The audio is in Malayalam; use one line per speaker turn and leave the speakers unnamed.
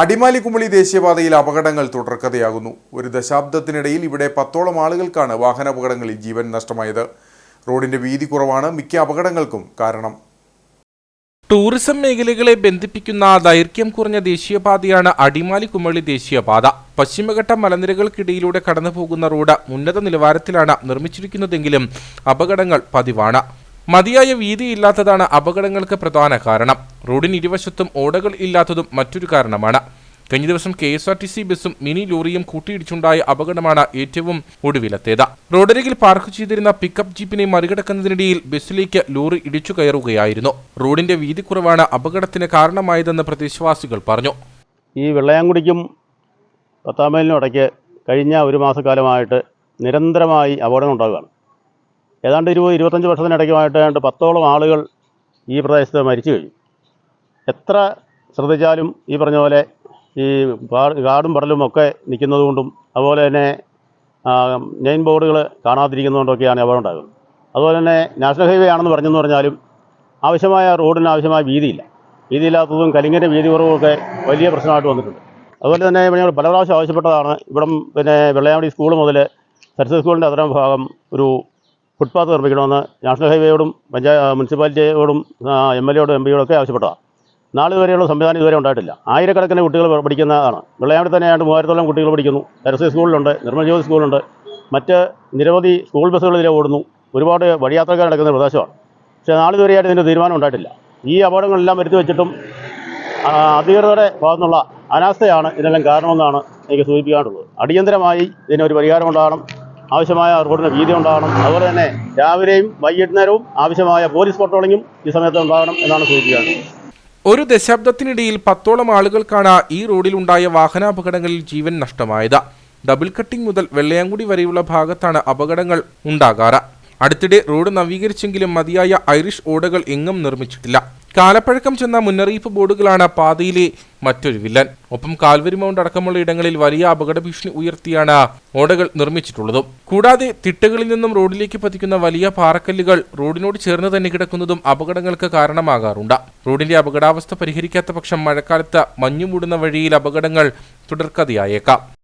അടിമാലി കുമളി ദേശീയപാതയിൽ അപകടങ്ങൾ തുടർക്കഥയാകുന്നു. ഒരു ദശാബ്ദത്തിനിടയിൽ ഇവിടെ പത്തോളം ആളുകൾക്കാണ് വാഹനാപകടങ്ങളിൽ ജീവൻ നഷ്ടമായത്. റോഡിന്റെ വീതി കുറവാണ് മിക്ക അപകടങ്ങൾക്കും കാരണം.
ടൂറിസം മേഖലകളെ ബന്ധിപ്പിക്കുന്ന ദൈർഘ്യം കുറഞ്ഞ ദേശീയപാതയാണ് അടിമാലി കുമളി ദേശീയപാത. പശ്ചിമഘട്ട മലനിരകൾക്കിടയിലൂടെ കടന്നുപോകുന്ന റോഡ് ഉന്നത നിലവാരത്തിലാണ് നിർമ്മിച്ചിരിക്കുന്നതെങ്കിലും അപകടങ്ങൾ പതിവാണ്. മതിയായ വീതിയില്ലാത്തതാണ് അപകടങ്ങൾക്ക് പ്രധാന കാരണം. റോഡിന് ഇരുവശത്തും ഓടകൾ ഇല്ലാത്തതും മറ്റൊരു കാരണമാണ്. കഴിഞ്ഞ ദിവസം K S R T C ബസ്സും മിനി ലോറിയും കൂട്ടിയിടിച്ചുണ്ടായ അപകടമാണ് ഏറ്റവും ഒടുവിലത്തേത്. റോഡരികിൽ പാർക്ക് ചെയ്തിരുന്ന പിക്കപ്പ് ജീപ്പിനെ മറികടക്കുന്നതിനിടയിൽ ബസ്സിലേക്ക് ലോറി ഇടിച്ചു കയറുകയായിരുന്നു. റോഡിന്റെ വീതി കുറവാണ് അപകടത്തിന് കാരണമായതെന്ന് പ്രദേശവാസികൾ പറഞ്ഞു.
ഈ വെള്ളയാങ്കുടിക്കും പത്താമേലിനും ഇടയ്ക്ക് കഴിഞ്ഞ ഒരു മാസക്കാലമായിട്ട് നിരന്തരമായി അപകടം ഉണ്ടാകുകയാണ് ഏതാണ്ട് ഇരുപത് ഇരുപത്തഞ്ച് വർഷത്തിനിടയ്ക്കുമായിട്ട് ഏതാണ്ട് പത്തോളം ആളുകൾ ഈ പ്രദേശത്ത് മരിച്ചു കഴിഞ്ഞു. എത്ര ശ്രദ്ധിച്ചാലും ഈ പറഞ്ഞ പോലെ ഈ കാടും പടലും ഒക്കെ നിൽക്കുന്നതുകൊണ്ടും അതുപോലെ തന്നെ നെയിൻ ബോർഡുകൾ കാണാതിരിക്കുന്നതുകൊണ്ടൊക്കെയാണ് അപകടം ഉണ്ടാകുന്നത് അതുപോലെ തന്നെ നാഷണൽ ഹൈവേ ആണെന്ന് പറഞ്ഞെന്ന് പറഞ്ഞാലും ആവശ്യമായ റോഡിന് ആവശ്യമായ വീതിയില്ല. വീതിയില്ലാത്തതും കലിങ്ങിന്റെ വീതി കുറവുമൊക്കെ വലിയ പ്രശ്നമായിട്ട് വന്നിട്ടുണ്ട്. അതുപോലെ തന്നെ ഞങ്ങൾ പല പ്രാവശ്യം ആവശ്യപ്പെട്ടതാണ്. ഇവിടം പിന്നെ വെള്ളയാമടി സ്കൂൾ മുതൽ സരസ്വതി സ്കൂളിന്റെ അത്തരം ഭാഗം ഒരു ഫുട്പാത്ത് നിർമ്മിക്കണമെന്ന് നാഷണൽ ഹൈവേയോടും പഞ്ചായത്ത് മുനിസിപ്പാലിറ്റിയോടും എം എൽ എയോടും എം പിയോടൊക്കെ ആവശ്യപ്പെട്ടതാണ് നാളെ വരെയുള്ള സംവിധാനം ഇതുവരെ ഉണ്ടായിട്ടില്ല. ആയിരക്കണക്കിന് കുട്ടികൾ പഠിക്കുന്നതാണ് വെള്ളയാമടി തന്നെ ഏതാണ്ട് മൂവായിരത്തോളം കുട്ടികൾ പഠിക്കുന്നു. എസ് സ്കൂളിലുണ്ട് നിർമ്മജ്യോതി സ്കൂളുണ്ട് മറ്റ് നിരവധി സ്കൂൾ ബസ്സുകൾ ഇതിലെ ഓടുന്നു. ഒരുപാട് വഴിയാത്രക്കാർ നടക്കുന്ന പ്രദേശമാണ്. പക്ഷേ നാളെ ഇതുവരെയായിട്ട് ഇതിന്റെ തീരുമാനം ഉണ്ടായിട്ടില്ല. ഈ അപകടങ്ങളെല്ലാം വരുത്തി വെച്ചിട്ടും അധികൃതരുടെ ഭാഗത്തുനിന്നുള്ള അനാസ്ഥയാണ് ഇതിനെല്ലാം കാരണമെന്നാണ് എനിക്ക് സൂചിപ്പിക്കാനുള്ളത്. അടിയന്തരമായി ഇതിനൊരു പരിഹാരം ഉണ്ടാകണം. ആവശ്യമായ റോഡിന് വീതി ഉണ്ടാകണം. അതുപോലെ തന്നെ രാവിലെയും വൈകുന്നേരവും ആവശ്യമായ പോലീസ് പട്രോളിങ്ങും ഈ സമയത്ത് ഉണ്ടാകണം എന്നാണ് സൂചിപ്പിക്കുന്നത്.
ഒരു ദശാബ്ദത്തിനിടയിൽ പത്തോളം ആളുകൾക്കാണ് ഈ റോഡിലുണ്ടായ വാഹനാപകടങ്ങളിൽ ജീവൻ നഷ്ടമായത്. ഡബിൾ കട്ടിംഗ് മുതൽ വെള്ളയാങ്കുടി വരെയുള്ള ഭാഗത്താണ് അപകടങ്ങൾ ഉണ്ടാകാറ്. അടുത്തിടെ റോഡ് നവീകരിച്ചെങ്കിലും മതിയായ ഐറിഷ് ഓടകൾ എങ്ങും നിർമ്മിച്ചിട്ടില്ല. കാലപ്പഴക്കം ചെന്ന മുന്നറിയിപ്പ് ബോർഡുകളാണ് പാതയിലെ മറ്റൊരു വില്ലൻ. ഒപ്പം കാൽവരി മൗണ്ട് അടക്കമുള്ള ഇടങ്ങളിൽ വലിയ അപകട ഭീഷണി ഉയർത്തിയാണ് ഓടകൾ നിർമ്മിച്ചിട്ടുള്ളതും. കൂടാതെ തിട്ടകളിൽ നിന്നും റോഡിലേക്ക് പതിക്കുന്ന വലിയ പാറക്കല്ലുകൾ റോഡിനോട് ചേർന്ന് തന്നെ കിടക്കുന്നതും അപകടങ്ങൾക്ക് കാരണമാകാറുണ്ട്. റോഡിന്റെ അപകടാവസ്ഥ പരിഹരിക്കാത്ത പക്ഷം മഴക്കാലത്ത് മഞ്ഞുമൂടുന്ന വഴിയിൽ അപകടങ്ങൾ തുടർക്കഥയായേക്കാം.